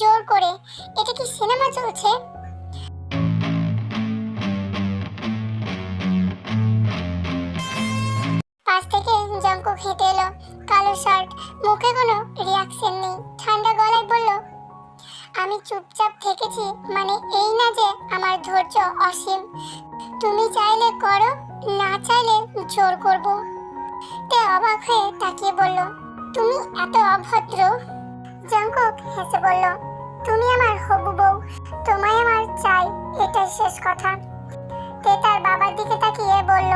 জোর করে। এটা কি সিনেমা চলছে? পাশ থেকে জঙ্কুক হেঁটে এলো। কালো শার্ট, মুখে কোনো রিয়াকশন নেই। ঠান্ডা গলায় বলল, আমি চুপচাপ থেকেছি মানে এই না যে আমার ধৈর্য অসীম। তুমি চাইলে করো, না চাইলে জোর করব। তে অবাক হয়ে তাকিয়ে বলল, তুমি এত অভদ্র। জঙ্কুক হেসে বলল, তুমি আমার হবু বউ, তোমায় আমার চাই, এটাই শেষ কথা। তে তার বাবার দিকে তাকিয়ে বলল,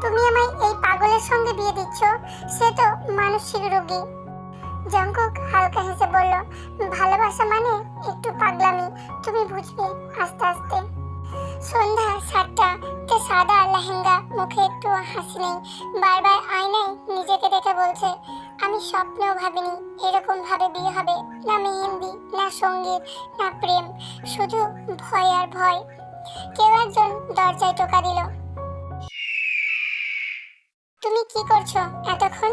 তুমি আমায় এই পাগলের সঙ্গে বিয়ে দিচ্ছ, সে তো মানসিক রোগী। জঙ্কুক হালকা হেসে বলল, ভালোবাসা মানে একটু পাগলামি, তুমি বুঝবে আস্তে আস্তে। সন্ধ্যা সাতটা, তে সাদা লেহেঙ্গা, মুখে একটু হাসি নেই, বারবার আয়নায় নিজেকে দেখে বলছে আমি স্বপ্নেও ভাবিনি এরকম ভাবে বিয়ে হবে, না মেহেন্দি, না সংগীত, না প্রেম, শুধু ভয় আর ভয়। কেউ একজন দরজায় টোকা দিল। তুমি কি করছ এতক্ষণ?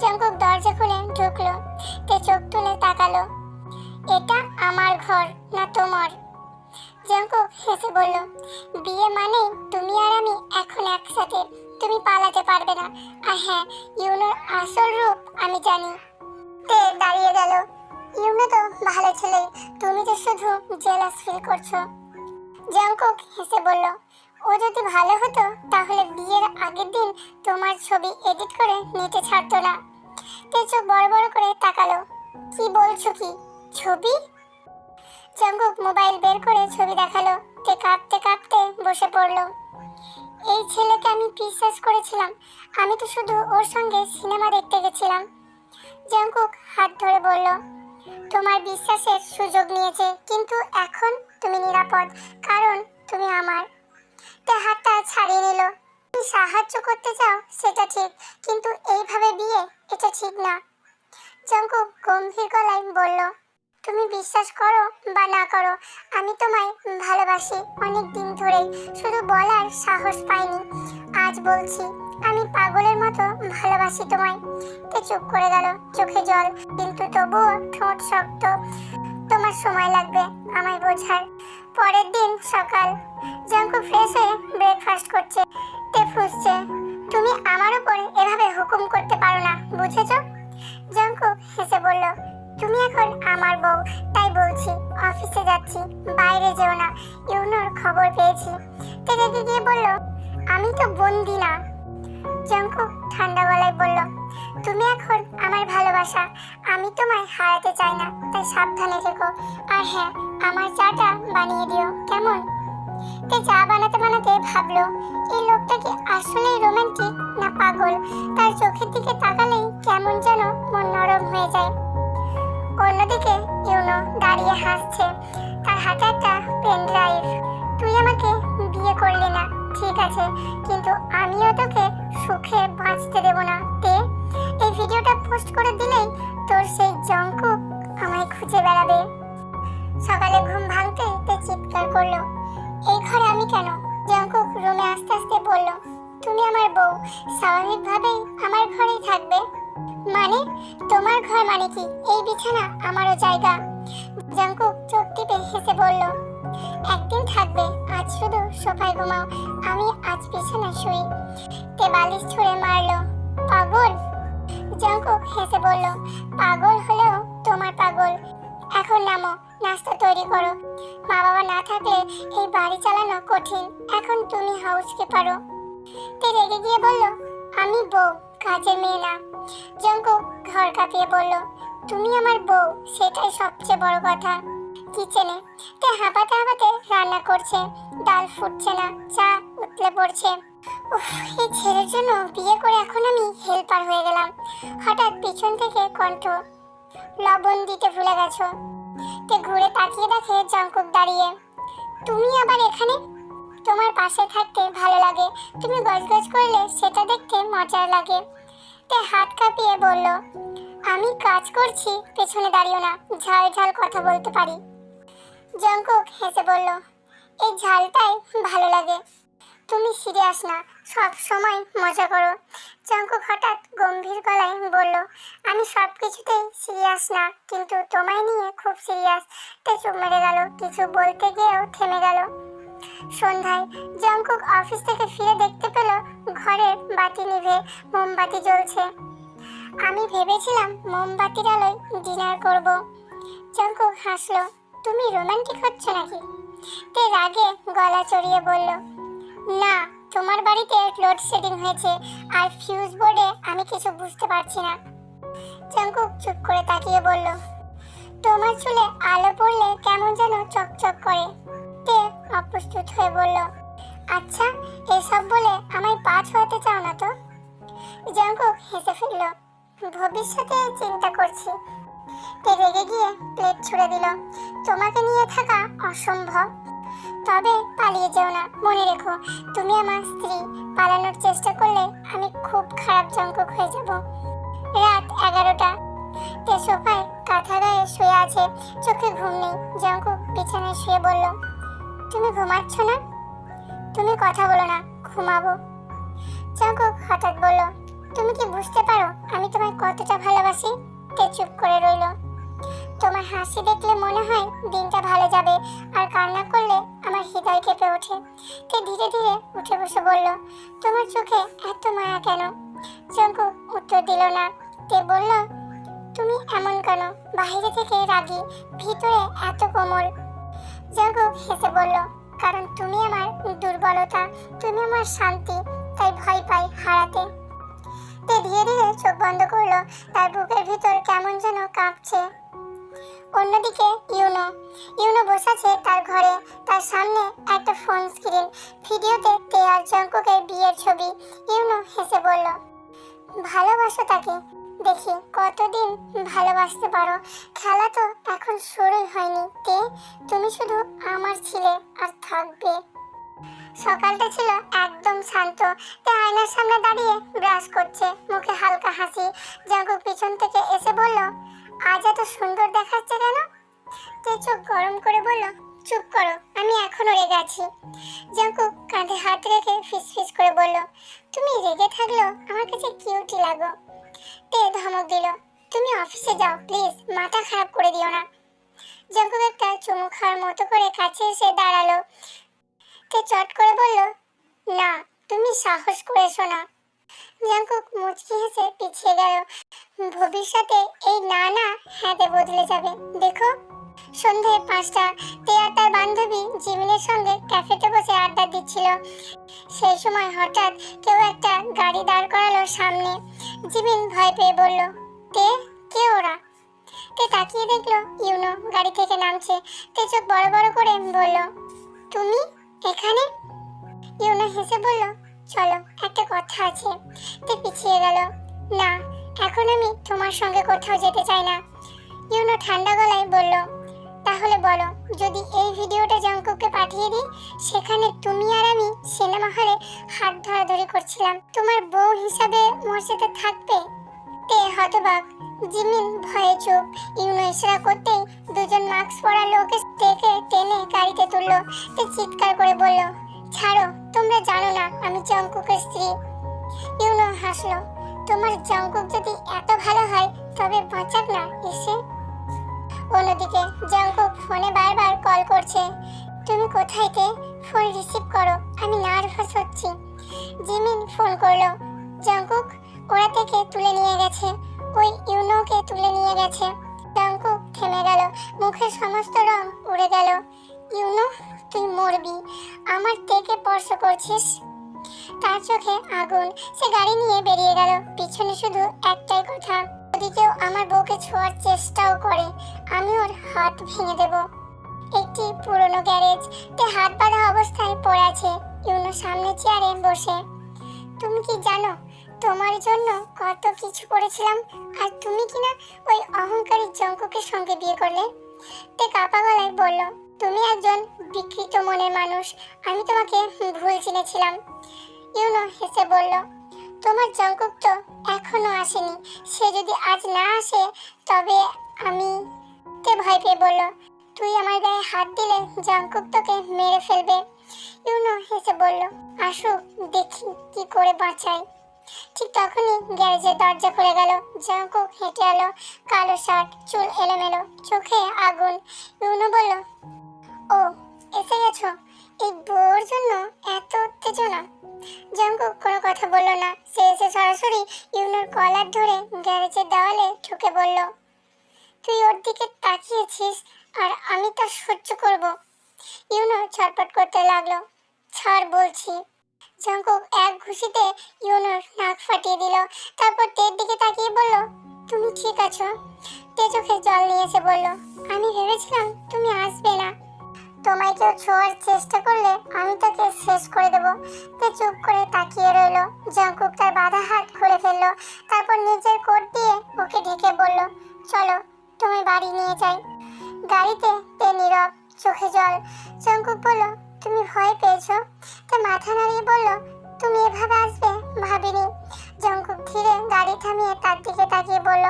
জঙ্কুক দরজা খুলে ঢুকলো, তে চোখ তুলে তাকালো। এটা আমার ঘর, না তোমার? জঙ্কুক হেসে বলল, বিয়ে মানে তুমি আর আমি এখন একসাথে। তুমি পালাতে পারবে না। আর হ্যাঁ ইউনোর আসল রূপ, আমি জানি। তে দাঁড়িয়ে গেল। ইউনো তো ভালো ছেলে, তুমি তো শুধু জেলাস ফিল করছ। জঙ্কুক হেসে বলল, ও যদি ভালো হতো, তাহলে বিয়ের আগের দিন তোমার ছবি এডিট করে নেটে ছাড়তো না। তে চোখ বড় বড় করে তাকালো। কি বলছো কি? ছবি? জঙ্কুক মোবাইল বের করে ছবি দেখাল। তে কাঁপতে কাঁপতে বসে পড়ল। এই ছেলেকে আমি বিশ্বাস করেছিলাম। আমি তো শুধু ওর সঙ্গে সিনেমা দেখতে গেছিলাম। জঙ্কুক হাত ধরে বলল, তোমার বিশ্বাসের সুযোগ নিয়েছে, কিন্তু এখন তুমি নিরাপদ, কারণ তুমি আমার। তে হাতটা ছাড়িয়ে নিল। তুমি সাহায্য করতে চাও, সেটা ঠিক, কিন্তু এইভাবে বিয়ে, এটা ঠিক না। জঙ্কুক গম্ভীর গলায় বলল তুমি বিশ্বাস করো বা না করো, আমি তোমায় ভালোবাসি অনেক দিন ধরেই। শুধু বলার সাহস পাইনি। আজ বলছি, আমি পাগলের মতো ভালোবাসি তোমায়। তে চুপ করে গেল চোখে জল, কিন্তু তবুও ঠোঁট শক্ত। তোমার সময় লাগবে আমায় বোঝার। পরের দিন সকাল, জঙ্কু ফ্রেশ হয়ে ব্রেকফাস্ট করছে, তে ফুসছে। তুমি আমার উপর এভাবে হুকুম করতে পারো না, বুঝেছ? জঙ্কু হেসে বলল তুমি এখন আমার বউ, তাই বলছি, অফিসে যাচ্ছি, বাইরে যেও না। ইউনোর খবর পেয়েছি। তে রেগে গিয়ে বলল, আমি তো বন্দি না। জঙ্কু ঠান্ডা গলায় বলল, তুমি এখন আমার ভালোবাসা, আমি তোমায় হারাতে চাই না, তাই সাবধানে থেকো। আর হ্যাঁ আমার চাটা বানিয়ে দিও, কেমন? তে চা বানাতে বানাতে ভাবলো এই লোকটা কি আসলেই রোমান্টিক না পাগল? তার চোখের দিকে তাকালেই কেমন যেন মন নরম হয়ে যায়। অন্যদিকে ইউনো দাঁড়িয়ে হাসছে। তার হাতে একটা পেন ড্রাইভ। তুই আমাকে বিয়ে করলি না, ঠিক আছে, কিন্তু আমিও তোকে সুখে বাঁচতে দেব না, তে। এই ভিডিওটা পোস্ট করে দিলেই তোর সেই জঙ্কুক আমায় খুঁজে বেড়াবে। সকালে ঘুম ভাঙতে তে চিৎকার করল, এই ঘরে আমি কেন? জঙ্কুক রুমে আস্তে আস্তে বলল, তুমি আমার বউ, স্বাভাবিকভাবেই আমার ঘরেই থাকবে। মানে? তোমার ঘর মানে কি? এই বিছানা আমারও জায়গা। জঙ্কুক চোখ টিপে হেসে বলল, একদিন থাকবে, আজ শুধু সোফায় ঘুমাও, আমি আজ বিছানা শুই। তে বালিশ ছুঁড়ে মারলো, পাগল? জঙ্কুক হেসে বলল, পাগল হলেও তোমার পাগল। এখন নামো, নাস্তা তৈরি করো। মা বাবা না থাকলে এই বাড়ি চালানো কঠিন। এখন তুমি হাউস পারো তে রেগে গিয়ে বলল, আমি বউ, কাজের মেয়ে না। জঙ্কুক ঘর কাঁপিয়ে বলল, তুমি আমার বউ, সেটাই সবচেয়ে বড় কথা। কিচেনে তে হাঁপাতে হাঁপাতে রান্না করছে, ডাল ফুটছে না, চা উতলে পড়ছে। উফ, এই ছেলের জন্য বিয়ে করে এখন আমি হেল্পার হয়ে গেলাম। হঠাৎ পিছন থেকে কণ্ঠ, লবণ দিতে ভুলে গেছো? তে ঘুরে তাকিয়ে দেখে জঙ্কুক দাঁড়িয়ে, তুমি আবার এখানে? তোমার পাশে থাকতে ভালো লাগে। তুমি গজগজ করলে সেটা দেখতে মজার লাগে। তে হাত কাঁপিয়ে বলল, আমি কাজ করছি, পেছনে দাঁড়িও না, ঝাল ঝাল কথা বলতে পারি। জঙ্কুক হেসে বলল, এই ঝালটাই ভালো লাগে। তুমি সিরিয়াস না, সব সময় মজা করো। জঙ্কুক হঠাৎ গম্ভীর গলায় বলল, আমি সব কিছুতেই সিরিয়াস না, কিন্তু তোমায় নিয়ে খুব সিরিয়াস। তে চুপ মেরে গেল, কিছু বলতে গিয়েও থেমে গেল। সন্ধ্যায় জঙ্কুক অফিস থেকে ফিরে দেখতে পেল ঘরের বাতি নিভে মোমবাতি জ্বলছে। আমি ভেবেছিলাম মোমবাতির আলোয় ডিনার করব। জঙ্কুক হাসলো, তুমি রোমান্টিক হচ্ছ নাকি? তে রাগে গলা চড়িয়ে বলল, না, তোমার বাড়িতে লোডশেডিং হয়েছে, আর ফিউজ বোর্ডে আমি কিছু বুঝতে পারছি না। জঙ্কুক চুপ করে তাকিয়ে বলল, তোমার চুলে আলো পড়লে কেমন যেন চকচক করে। অপ্রস্তুত হয়ে বলল আচ্ছা এসব বলে আমায় পা ছোঁয়াতে চাও না তো? জঙ্কুক হেসে ফেলল, ভবিষ্যতে চিন্তা করছি। তে রেগে গিয়ে প্লেট ছুড়ে দিল, তোমাকে নিয়ে থাকা অসম্ভব। তবে পালিয়ে যেও না, মনে রেখো, তুমি আমার স্ত্রী। পালানোর চেষ্টা করলে আমি খুব খারাপ জঙ্কুক হয়ে যাব। রাত এগারোটা। তে সোফায় কাঁথা গায়ে শুয়ে আছে, চোখে ঘুম নেই। জঙ্কুক বিছানায় শুয়ে বলল তুমি ঘুমাচ্ছ না? তুমি কথা বলো না, ঘুমাবো। জঙ্কুক হঠাৎ বলল, তুমি কি বুঝতে পারো আমি তোমায় কতটা ভালোবাসি? তে চুপ করে রইল। তোমার হাসি দেখলে মনে হয় দিনটা ভালো যাবে আর কান্না করলে আমার হৃদয় কেঁপে ওঠে। তে ধীরে ধীরে উঠে বসে বলল, তোমার চোখে এত মায়া কেন? জঙ্কু উত্তর দিল না। তে বলল, তুমি এমন কেন? বাইরে থেকে রাগী, ভিতরে এত কোমল। জঙ্কু হেসে বলল, কারণ তুমি আমার দুর্বলতা, তুমি আমার শান্তি, তাই ভয় পাই হারাতে। তে ধীরে ধীরে চোখ বন্ধ করল, তার বুকের ভিতর কেমন যেন কাঁপছে। অন্যদিকে ইউনো ইউনো বসেছে তার ঘরে, তার সামনে একটা ফোন স্ক্রিন ভিডিওতে তে আর জঙ্কুকের বিয়ের ছবি, ইউনো হেসে বলল, ভালোবাসো তাকে। দেখি কতদিন ভালোবাসতে পারো। খেলা তো এখন শুরুই হয়নি। তে, তুমি শুধু আমার ছিলে আর থাকবে। সকালটা ছিল একদম শান্ত। তে আয়নার সামনে দাঁড়িয়ে ব্রাশ করছে, মুখে হালকা হাসি। জঙ্কুক পিছন থেকে এসে বলল, আজ এত সুন্দর দেখাচ্ছে কেন? তে চোখ গরম করে বলল, চুপ করো, আমি এখনও রেগে আছি। জঙ্কুক কাঁধে হাত রেখে ফিস ফিস করে বলল, তুমি রেগে থাকলেও আমার কাছে কিউটি লাগো। তে ধমক দিল? তুমি অফিসে যাও, প্লিজ। মাথা খারাপ করে দিও না। জঙ্কুক একটা চুমু খাওয়ার মতো করে কাছে এসে দাঁড়াল। তে চট করে বলল, না, তুমি সাহস করে এসো না। জাঙ্কুক মুচকি হেসে পিছিয়ে গেল। ভবিষ্যতে এই না না হ্যাঁতে বদলে যাবে। দেখো, সন্ধে পাঁচটা টিয়া তার বান্ধবী জিমিনের সঙ্গে ক্যাফেতে বসে আড্ডা দিচ্ছিল। সেই সময় হঠাৎ কেউ একটা গাড়ি দাঁড় করালো সামনে। জিমিন ভয় পেয়ে বলল তে কে ওরা? তে তাকিয়ে দেখল ইউনো গাড়ি থেকে নামছে। তে চোখ বড় বড় করে বলল, তুমি এখানে? ইউনো হেসে বলল, চলো, একটা কথা আছে। তে পিছিয়ে গেল, না, এখন আমি তোমার সঙ্গে কোথাও যেতে চাই না। ইউনো ঠান্ডা গলায় বলল তাহলে বলো, যদি এই ভিডিওটা জঙ্কুকে পাঠিয়ে দিই, সেখানে তুমি আর আমি সিনেমা হলে হাত ধরাধরি করছিলাম। তোমার বউ হিসাবে মর্যাদা থাকবে? তে হতবাক, জিমিন ভয়ে চুপ। ইউনো ইশারা করতেই দুজন মাস্ক পরা লোক দেখে টেনে গাড়িতে তুললো। তে চিৎকার করে বলল, ছাড়ো, তোমরা জানো না আমি জঙ্কুকের স্ত্রী। ইউনো হাসলো, তোমার জঙ্কুক যদি এত ভালো হয়, তবে বাঁচাক না, এসে অন্যদিকে জঙ্কুক ফোনে বারবার কল করছে, তুমি কোথায় তে ফোন রিসিভ করো, আমি নার্ভাস হচ্ছি। জিমিন ফোন করল, জঙ্কুক, ওরা থেকে তুলে নিয়ে গেছে, ওই ইউনোকে তুলে নিয়ে গেছে। জঙ্কুক থেমে গেল, মুখের সমস্ত রং উড়ে গেল, ইউনো, তুই মরবি, আমার থেকে স্পর্শ করছিস? তার চোখে আগুন, সে গাড়ি নিয়ে বেরিয়ে গেল, পিছনে শুধু একটাই কথা যদি কেউ আমার বউকে ছোঁয়ার চেষ্টাও করে, আমি ওর হাত ভেঙে দেব। একটি পুরনো গ্যারেজ তে হাত বাঁধা অবস্থায় পড়ে আছে ইউনো সামনে চেয়ারে বসে। তুমি কি জানো, তোমার জন্য কত কিছু করেছিলাম, আর তুমি কি না ওই অহংকারী জঙ্কুকের সঙ্গে বিয়ে করলে? তে কাপা গলায় বলল, তুমি একজন বিকৃত মনের মানুষ, আমি তোমাকে ভুল চিনেছিলাম। ইউনো হেসে বলল তোমার জঙ্কুক তো এখনও আসেনি। সে যদি আজ না আসে, তবে আমি তে ভয় পেয়ে বলল তুই আমার গায়ে হাত দিলে জঙ্কুক তোকে মেরে ফেলবে। ইউনো হেসে বলল আসুক দেখি কি করে বাঁচাই। ঠিক তখনই গ্যারেজের দরজা খুলে গেল। জঙ্কুক হেঁটে এলো, কালো শার্ট, চুল এলোমেলো, চোখে আগুন। ইউনো বলল, ও, এসে গেছো? এই বউর জন্য এত উত্তেজনা। জঙ্কুক কোনো কথা বলল না। সে এসে সরাসরি ইউনোর কলার ধরে গ্যারেজের দেওয়ালে ঠুকে বলল, তুই ওর দিকে তাকিয়েছিস আর আমি তা সহ্য করব। ইউনো ছটপট করতে লাগল, ছাড় বলছি। জঙ্কুক এক ঘুষিতে ইউনোর নাক ফাটিয়ে দিল। তারপর তের দিকে তাকিয়ে বলল, তুমি ঠিক আছো? তে চোখে জল নিয়ে এসে বলল, আমি ভেবেছিলাম তুমি আসবে না। তোমায় কেউ ছোঁয়ার চেষ্টা করলে আমি তাকে শেষ করে দেব। তে চুপ করে তাকিয়ে রইল। জঙ্কুক তার বাধা হাত খুলে ফেলল। তারপর নিজের কোট দিয়ে ওকে ঢেকে বলল, চলো তুমি বাড়ি নিয়ে যাই। গাড়িতে তে নীরব চোখে জল। জঙ্কুক বলল, তুমি ভয় পেয়েছ? তে মাথা নাড়িয়ে বলল, তুমি এভাবে আসবে? ভাবিনি। জঙ্কুক ধীরে গাড়ি থামিয়ে তার দিকে তাকিয়ে বলল,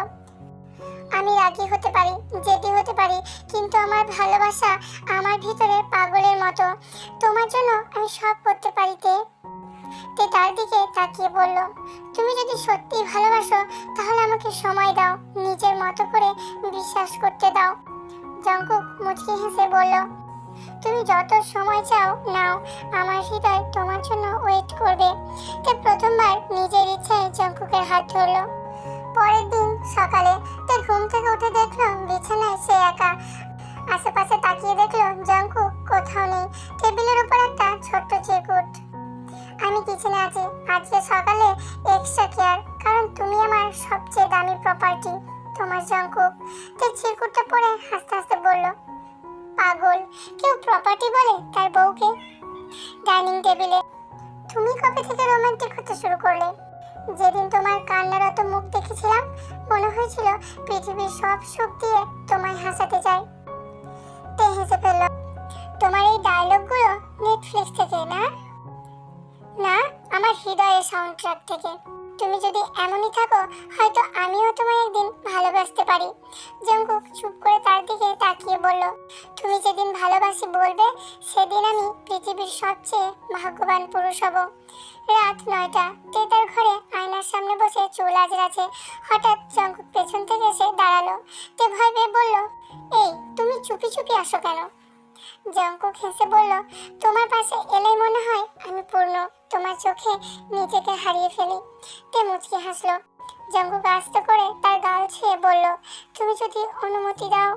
আমি রাগী হতে পারি হতে পারি, কিন্তু আমার ভালোবাসা আমার ভিতরে পাগলের মতো। তোমার জন্য আমি সব করতে পারি তে। তে তার দিকে তাকিয়ে বলল, তুমি যদি সত্যি ভালোবাসো, তাহলে আমাকে সময় দাও, নিজের মতো করে বিশ্বাস করতে দাও। জঙ্কুক মুচকি হেসে বলল, তুমি যত সময় চাও নাও, আমার হৃদয় তোমার জন্য ওয়েট করবে। তে প্রথমবার নিজের ইচ্ছায় জঙ্কুকের হাত ধরলো। পরের দিন সকালে তে ঘুম থেকে উঠে দেখল বিছানায় সে একা। আশেপাশে তাকিয়ে দেখল থেকে। তুমি যদি এমনই থাকো, হয়তো আমিও তোমায় একদিন ভালোবাসতে পারি। জঙ্কুক চুপ করে তার দিকে তাকিয়ে বলল, তুমি যেদিন ভালোবাসি বলবে, সেদিন আমি পৃথিবীর সবচেয়ে ভাগ্যবান পুরুষ হব। রাত নয়টা, তে তার ঘরে আয়নার সামনে বসে চুল আজরাছে হঠাৎ জঙ্কুক পেছন থেকে এসে দাঁড়াল। তে ভয় পেয়ে বলল, এই, তুমি চুপি চুপি আসো কেন? জঙ্কুক হেসে বলল, তোমার পাশে এলেই মনে হয় আমি পূর্ণ। তোমার চোখে নিজেকে হারিয়ে ফেলি। তে মুচকি হাসলো। জঙ্কুক আস্তে করে তার গাল ছুঁয়ে বলল, তুমি যদি অনুমতি দাও।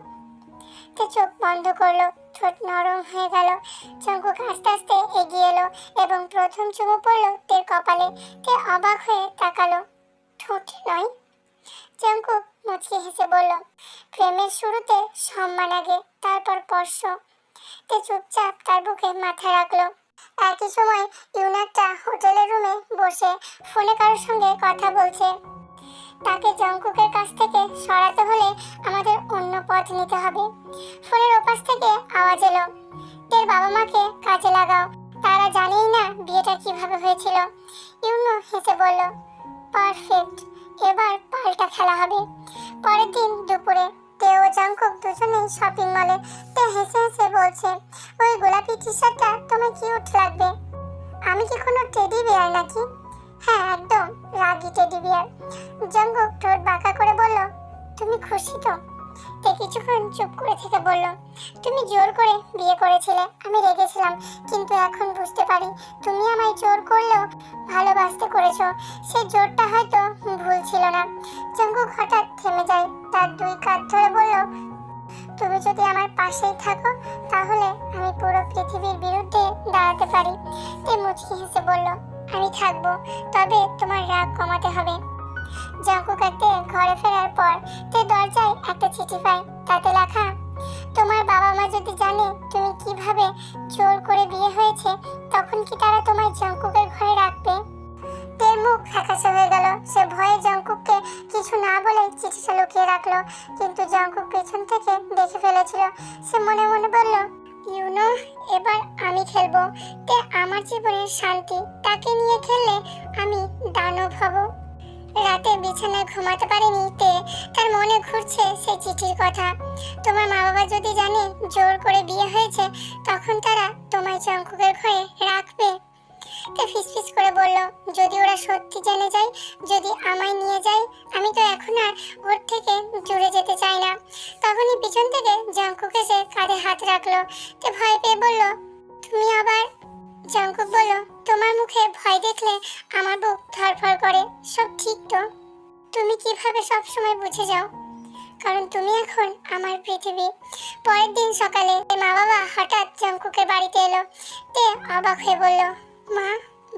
তে চোখ বন্ধ করল, ঠোঁট নরম হয়ে গেল। জঙ্কুক আস্তে আস্তে এগিয়ে এলো এবং প্রথম চুমু পড়ল তের কপালে। তে অবাক হয়ে তাকালো। ঠোঁট নয়। জঙ্কুক মুচকি হেসে বলল, প্রেমের শুরুতে সম্মান আগে, তারপর স্পর্শ। তে চুপচাপ তার বুকে মাথা রাখল। একই সময় ইউনারটা হোটেলের রুমে বসে ফোনে কারোর সঙ্গে কথা বলছে। তাকে জঙ্কুকের কাছ থেকে সরাতে হলে আমাদের অন্য পথ নিতে হবে। ফোনের ওপাশ থেকে আওয়াজ এলো তের বাবা মাকে কাজে লাগাও। তারা জানেই না বিয়েটা কীভাবে হয়েছিল। ইউনো হেসে বলল, পারফেক্ট, এবার পাল্টা খেলা হবে। পরের দিন দুপুরে তেও জঙ্কুক দুজনেই শপিং মলে তে হেসে হেসে বলছে, ওই গোলাপি টি শার্টটা তোমার কিউট লাগবে। আমি কি কোনো টেডি বিয়ার নাকি? হ্যাঁ একদম, রাগি টেডি বিয়ার জঙ্কুক ঠোঁট বাঁকা করে বলল, তুমি খুশি তো? তে কিছুক্ষণ চুপ করে থেকে বলল, তুমি জোর করে বিয়ে করেছিলে, আমি রেগেছিলাম, কিন্তু এখন বুঝতে পারি তুমি আমায় জোর করলেও ভালোবাসতে করেছ। সে জোরটা হয়তো ভুল ছিল না। জঙ্কুক হঠাৎ থেমে যায়, তার দুই যদি আমার পাশেই থাকো, তাহলে আমি পুরো পৃথিবীর বিরুদ্ধে দাঁড়াতে পারি। তে মুচকি হেসে বলল, আমি থাকব, তবে তোমার রাগ কমাতে হবে। জঙ্কুক একতে ঘরে ফেরার পর তে দরজায় একটা চিঠি পায়, তাতে লেখা, তোমার বাবা মা যদি জানে তুমি কীভাবে জোর করে বিয়ে হয়েছে, তখন কি তারা তোমার জঙ্কুকের ঘরে রাখবে? তের মুখ ফ্যাকাশে হয়ে গেল। সে ভয়ে জঙ্কুককে কিছু না বলে চিঠিটা লুকিয়ে রাখল। কিন্তু জঙ্কুক পেছন থেকে দেখে ফেলেছিল। সে মনে মনে বলল ইউনো এবার আমি খেলব। তে আমার জীবনের শান্তি, তাকে নিয়ে খেললে আমি দানব হব। রাতে বিছানায় ঘুমাতে পারেনি তে, তার মনে ঘুরছে সেই চিঠির কথা। তোমার মা বাবা যদি জানে জোর করে বিয়ে হয়েছে, তখন তারা তোমায় চঙ্কুকের ঘরে রাখবে। তে ফিসফিস করে বলল, যদি ওরা সত্যি জেনে যায়, যদি আমায় নিয়ে যায়, আমি তো এখন আর ওর থেকে জুড়ে যেতে চাই না। তখনই পিছন থেকে জঙ্কুক এসে কাঁধে হাত রাখল। তে ভয় পেয়ে বলল, তুমি আবার? জঙ্কুক বলল, তোমার মুখে ভয় দেখলে আমার বুক ধরফর করে। সব ঠিক তো? তুমি কীভাবে সব সময় বুঝে যাও? কারণ তুমি এখন আমার পৃথিবী। পরের দিন সকালে মা বাবা হঠাৎ জঙ্কুকের বাড়িতে এলো। তে অবাক হয়ে বলল মা,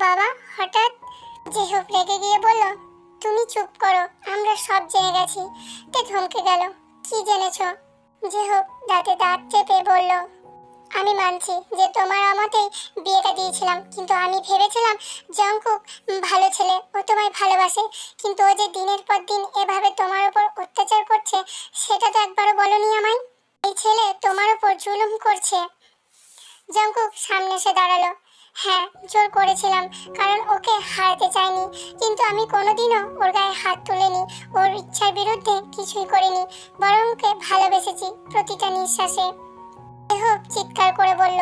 বাবা, হঠাৎ? যেহব রেগে গিয়ে বলল, তুমি চুপ করো, আমরা সব জেনে গেছি। তে থমকে গেল, কি জেনেছো? যেহব দাঁতে দাঁত চেপে বলল, আমি মানছি যে তোমার আমাতেই বিয়েটা দিয়েছিলাম, কিন্তু আমি ভেবেছিলাম জঙ্কুক ভালো ছেলে, ও তোমায় ভালোবাসে। কিন্তু ও যে দিনের পর দিন এভাবে তোমার উপর অত্যাচার করছে, সেটা তো একবারও বলনি আমায়? এই ছেলে তোমার উপর জুলুম করছে। জঙ্কুক সামনে এসে দাঁড়াল হ্যাঁ জোর করেছিলাম, কারণ ওকে হারাতে চাইনি। কিন্তু আমি কোনোদিনও ওর গায়ে হাত তুলিনি। ওর ইচ্ছার বিরুদ্ধে কিছুই করিনি, বরং ওকে ভালোবেসেছি প্রতিটা নিঃশ্বাসে। হোক, চিৎকার করে বলল,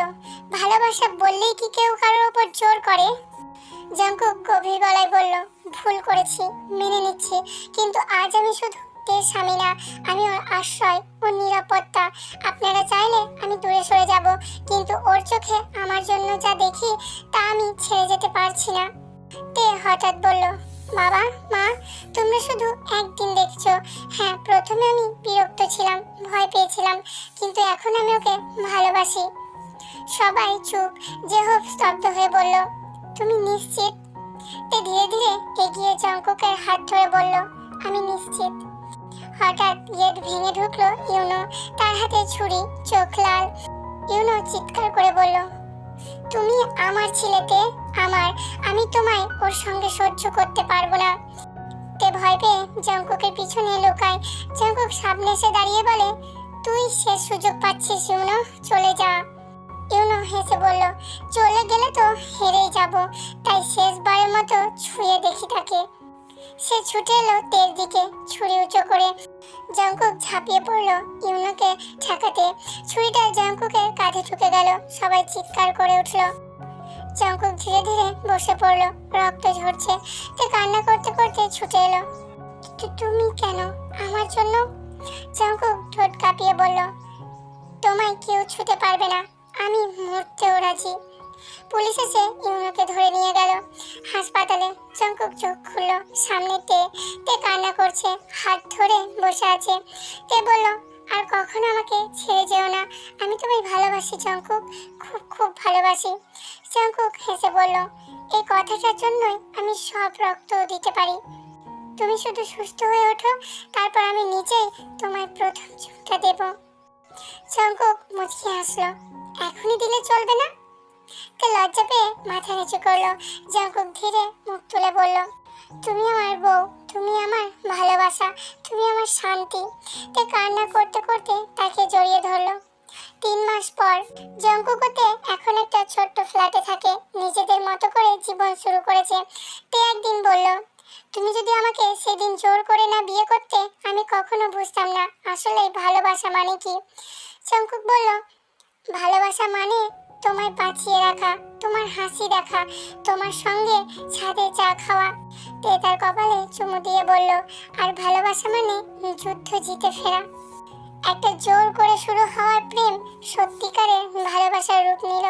ভালোবাসা বললেই কি কেউ কারোর ওপর জোর করে? জাঙ্কুক গভীর গলায় বলল, ভুল করেছি, মেনে নিচ্ছি, কিন্তু আজ আমি শুধু তের স্বামী না আমি ওর আশ্রয় ওর নিরাপত্তা। আপনারা চাইলে আমি দূরে সরে যাব, কিন্তু ওর চোখে আমার জন্য যা দেখি, তা আমি ছেড়ে যেতে পারছি না। তে হঠাৎ বলল, বাবা, মা, তোমরা শুধু একদিন দেখছ। হ্যাঁ প্রথমে আমি বিরক্ত ছিলাম, ভয় পেয়েছিলাম, কিন্তু এখন আমি ওকে ভালোবাসি। সবাই চুপ, যে হোক স্তব্ধ হয়ে বলল, তুমি নিশ্চিত? তে ধীরে ধীরে এগিয়ে জঙ্কুকের হাত ধরে বলল, আমি নিশ্চিত। হঠাৎ গেট ভেঙে ঢুকলো ইউনো। তার হাতে ছুরি, চোখ লাল। ইউনো চিৎকার করে বলল, তুমি আমার ছেলেতে, আমার, আমি তোমায় ওর সঙ্গে সহ্য করতে পারব না। তে ভয় পেয়ে জঙ্কুকের পিছনে লুকায়। জঙ্কুক সামনে এসে দাঁড়িয়ে বলে, তুই শেষ সুযোগ পাচ্ছিস, ইউনো, চলে যা। ইউনো হেসে বলল, চলে গেলে তো হেরেই যাব, তাই শেষবারের মতো ছুঁয়ে দেখি তাকে। সে ছুটে এলো তের দিকে, ছুরি উঁচু করে। জঙ্কুক ঝাঁপিয়ে পড়ল ইউনোকে ঠেকাতে। ছুরিটা জঙ্কুকের কাঁধে ঢুকে গেল, সবাই চিৎকার করে উঠল। জঙ্কুক ধীরে ধীরে বসে পড়ল, রক্ত ঝরছে। তে কান্না করতে করতে ছুটে এলো তুমি কেন আমার জন্য? জঙ্কুক ঠোঁট কাঁপিয়ে বলল, তোমায় কেউ ছুতে পারবে না, আমি মরতেও রাজি। পুলিশ এসে ইউনোকে ধরে নিয়ে গেল। সামনে তে তে কান্না করছে, হাত ধরে বসে আছে। তে বলল, আর কখনো আমাকে ছেড়ে যেও না। আমি তোমায় ভালোবাসি চঙ্কুক খুব খুব ভালোবাসি। চঙ্কুক হেসে বলল, এই কথাটার জন্যই আমি সব রক্ত দিতে পারি। তুমি শুধু সুস্থ হয়ে ওঠো, তারপর আমি নিজেই তোমায় প্রথম চুমটা দেব। চঙ্কুক মুচকি হাসলো, এখনই দিলে চলবে না? তে লজ্জা পেয়ে মাথা নিচু করল। জঙ্কুক ধীরে মুখ তুলে বলল তুমি আমার বউ, তুমি আমার ভালোবাসা, তুমি আমার শান্তি। তে কান্না করতে করতে তাকে জড়িয়ে ধরলো। তিন মাস পর জঙ্কুকতে এখন একটা ছোট্ট ফ্ল্যাটে থাকে, নিজেদের মতো করে জীবন শুরু করেছে। তে একদিন বলল, তুমি যদি আমাকে সেদিন জোর করে না বিয়ে করতে, আমি কখনো বুঝতাম না আসলে ভালোবাসা মানে কি? জঙ্কুক বলল, ভালোবাসা মানে তোমায় বাঁচিয়ে রাখা, তোমার হাসি দেখা, তোমার সঙ্গে ছাদে চা খাওয়া তার কপালে চুমু দিয়ে বলল, আর ভালোবাসা মানে যুদ্ধ জিতে ফেরা। একটা জোর করে শুরু হওয়ার প্রেম সত্যিকারের ভালোবাসার রূপ নিল।